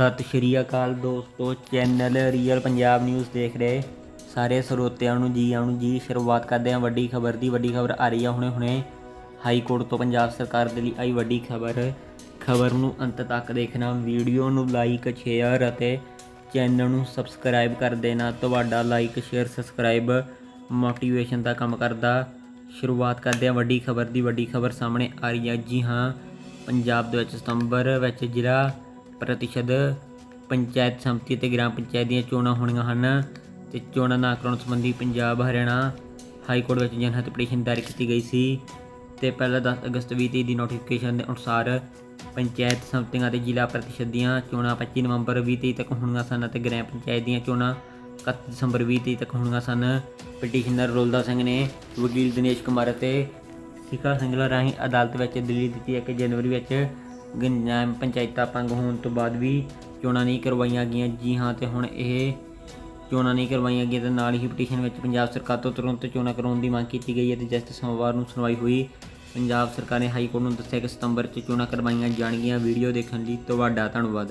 ਸਤਿ ਸ਼੍ਰੀ ਅਕਾਲ ਦੋਸਤੋ, channel real Punjab news ਦੇਖ ਰਹੇ ਸਾਰੇ ਸਰੋਤਿਆਂ ਨੂੰ ਜੀ ਆਉਣ ਜੀ, ਸ਼ੁਰੂਆਤ ਕਰਦੇ ਹਾਂ ਵੱਡੀ ਖਬਰ ਦੀ। ਵੱਡੀ ਖਬਰ ਆ ਰਹੀ ਹੈ ਹੁਣੇ ਹੁਣੇ। ਹਾਈ ਕੋਰਟ ਤੋਂ ਪੰਜਾਬ ਸਰਕਾਰ ਦੇ ਲਈ ਆਈ ਵੱਡੀ ਖਬਰ। ਖਬਰ ਨੂੰ ਅੰਤ ਤੱਕ ਦੇਖਣਾ, ਵੀਡੀਓ ਨੂੰ ਲਾਈਕ ਸ਼ੇਅਰ ਅਤੇ ਚੈਨਲ ਨੂੰ ਸਬਸਕ੍ਰਾਈਬ ਕਰ ਦੇਣਾ। ਤੁਹਾਡਾ ਲਾਈਕ ਸ਼ੇਅਰ ਸਬਸਕ੍ਰਾਈਬ ਮੋਟੀਵੇਸ਼ਨ ਦਾ ਕੰਮ ਕਰਦਾ। ਸ਼ੁਰੂਆਤ ਕਰਦੇ ਹਾਂ ਵੱਡੀ ਖਬਰ ਦੀ। ਵੱਡੀ ਖਬਰ ਸਾਹਮਣੇ ਆ ਰਹੀ ਹੈ ਜੀ ਹਾਂ, ਪੰਜਾਬ ਦੇ ਵਿੱਚ ਸਤੰਬਰ ਵਿੱਚ ਜ਼ਿਲ੍ਹਾ ਪ੍ਰਤੀਸ਼ਤ ਪੰਚਾਇਤ ਸਮਿਤੀ ਅਤੇ ਗ੍ਰਾਮ ਪੰਚਾਇਤ ਦੀਆਂ ਚੋਣਾਂ ਹੋਣੀਆਂ ਹਨ ਤੇ ਚੋਣਾਂ ਨਾ ਕਰਾਉਣ ਸੰਬੰਧੀ ਪੰਜਾਬ, ਹਰਿਆਣਾ ਹਾਈ ਕੋਰਟ ਵਿੱਚ ਜਨਹਿਤ ਪਟੀਸ਼ਨ ਦਾਇਰ ਕੀਤੀ ਗਈ ਸੀ ਤੇ ਪਹਿਲਾਂ 10 ਅਗਸਤ 2023 ਦੀ ਨੋਟੀਫਿਕੇਸ਼ਨ ਦੇ ਅਨੁਸਾਰ ਪੰਚਾਇਤ ਸਮਿਤੀਆਂ ਅਤੇ ਜ਼ਿਲ੍ਹਾ ਪ੍ਰਤੀਸ਼ਤ ਦੀਆਂ ਚੋਣਾਂ 25 ਨਵੰਬਰ 2023 ਤੱਕ ਹੋਣੀਆਂ ਸਨ ਅਤੇ ਗ੍ਰਾਮ ਪੰਚਾਇਤ ਦੀਆਂ ਚੋਣਾਂ 31 ਦਸੰਬਰ 2023 ਤੱਕ ਹੋਣੀਆਂ ਸਨ। ਪਟੀਸ਼ਨਰ ਰੋਲਦਾ ਸਿੰਘ ਨੇ ਵਕੀਲ ਦਿਨੇਸ਼ ਕੁਮਾਰ ਅਤੇ ਸਿਖਾ ਸਿੰਘਲਾ ਰਾਹੀਂ ਅਦਾਲਤ ਵਿੱਚ ਦਿੱਲੀ ਦਿੱਤੀ ਹੈ ਕਿ ਜਨਵਰੀ ਵਿੱਚ ਗੰਜਾਮ ਪੰਚਾਇਤਾਂ ਭੰਗ ਹੋਣ ਤੋਂ ਬਾਅਦ ਵੀ ਚੋਣਾਂ ਨਹੀਂ ਕਰਵਾਈਆਂ ਗਈਆਂ। ਜੀ ਹਾਂ, ਤੇ ਹੁਣ ਇਹ ਚੋਣਾਂ ਨਹੀਂ ਕਰਵਾਈਆਂ ਗਈਆਂ ਤੇ ਨਾਲ ਹੀ ਪਟੀਸ਼ਨ ਵਿੱਚ ਪੰਜਾਬ ਸਰਕਾਰ ਤੋਂ ਤੁਰੰਤ ਚੋਣਾਂ ਕਰਾਉਣ ਦੀ ਮੰਗ ਕੀਤੀ ਗਈ ਹੈ ਤੇ ਜਿਸ ਸੋਮਵਾਰ ਨੂੰ ਸੁਣਵਾਈ ਹੋਈ। ਪੰਜਾਬ ਸਰਕਾਰ ਨੇ ਹਾਈ ਕੋਰਟ ਨੂੰ ਦੱਸਿਆ ਕਿ ਸਤੰਬਰ 'ਚ ਚੋਣਾਂ ਕਰਵਾਈਆਂ ਜਾਣਗੀਆਂ। ਵੀਡੀਓ ਦੇਖਣ ਲਈ ਤੁਹਾਡਾ ਧੰਨਵਾਦ।